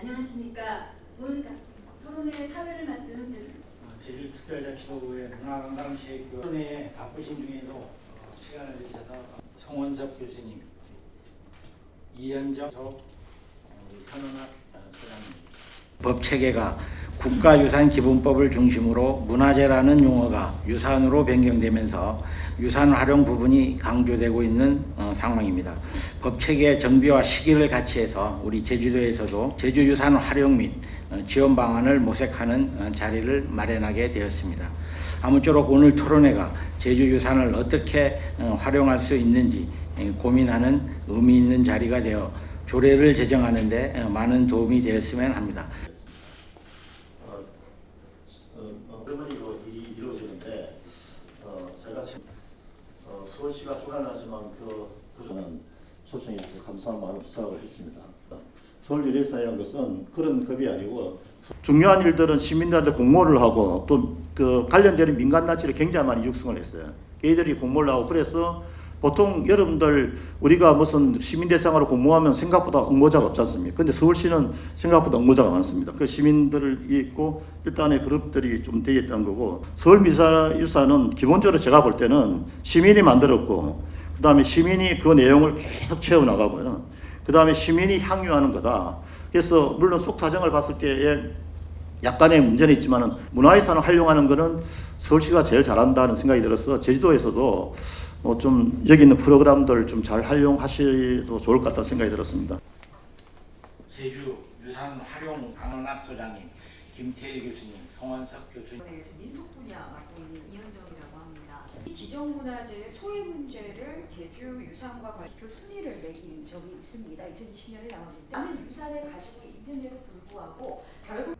안녕하십니까. 문 토론회 사회를 맡은 제 어, 제주 특별자 기도부의 문화관광 체육교 토론회에 바쁘신 중에도 어, 시간을 주셔서 성원섭 교수님, 이현정 어, 현은학 부장님 법 체계가 국가유산 기본법을 중심으로 문화재라는 용어가 유산으로 변경되면서 유산 활용 부분이 강조되고 있는 어, 상황입니다. 법 체계 정비와 시기를 같이 해서 우리 제주도에서도 제주 유산 활용 및 어, 지원 방안을 모색하는 어, 자리를 마련하게 되었습니다. 아무쪼록 오늘 토론회가 제주 유산을 어떻게 어, 활용할 수 있는지 에, 고민하는 의미 있는 자리가 되어 조례를 제정하는데 어, 많은 도움이 되었으면 합니다. 어, 어, 어, 어머니로 일이 이루어지는데 어, 제가 지금 어, 서울시가 주관하지만 그 구조는 초청해 주셔서 감사한 마음 수락을 했습니다. 서울유례사라는 것은 그런 급이 아니고 중요한 일들은 시민들한테 공모를 하고 또 그 관련되는 민간 단체를 굉장히 많이 육성을 했어요. 얘들이 공모를 하고 그래서 보통 여러분들 우리가 무슨 시민 대상으로 공모하면 생각보다 응모자가 없지 않습니까? 근데 서울시는 생각보다 응모자가 많습니다. 그 시민들이 있고 일단의 그룹들이 좀 되어 있다는 거고 서울 미사유산은 기본적으로 제가 볼 때는 시민이 만들었고 그 다음에 시민이 그 내용을 계속 채워 나가고요. 그 다음에 시민이 향유하는 거다. 그래서 물론 속 사정을 봤을 때에 약간의 문제는 있지만은 문화유산을 활용하는 거는 서울시가 제일 잘한다는 생각이 들어서 제주도에서도 뭐좀 여기 있는 프로그램들 좀 잘 활용하셔도 좋을 것 같다는 생각이 들었습니다. 제주 유산 활용 강원학 소장님, 김태일 교수님, 송원석 교수님 에서 민속 분야 맡고 있는 이현정이라고 합니다. 이 지정문화재의 소외 문제를 제주 유산과 관련 표 순위를 매긴 적이 있습니다. 2020년에 나왔는데 많은 유산을 가지고 있는데도 불구하고 결국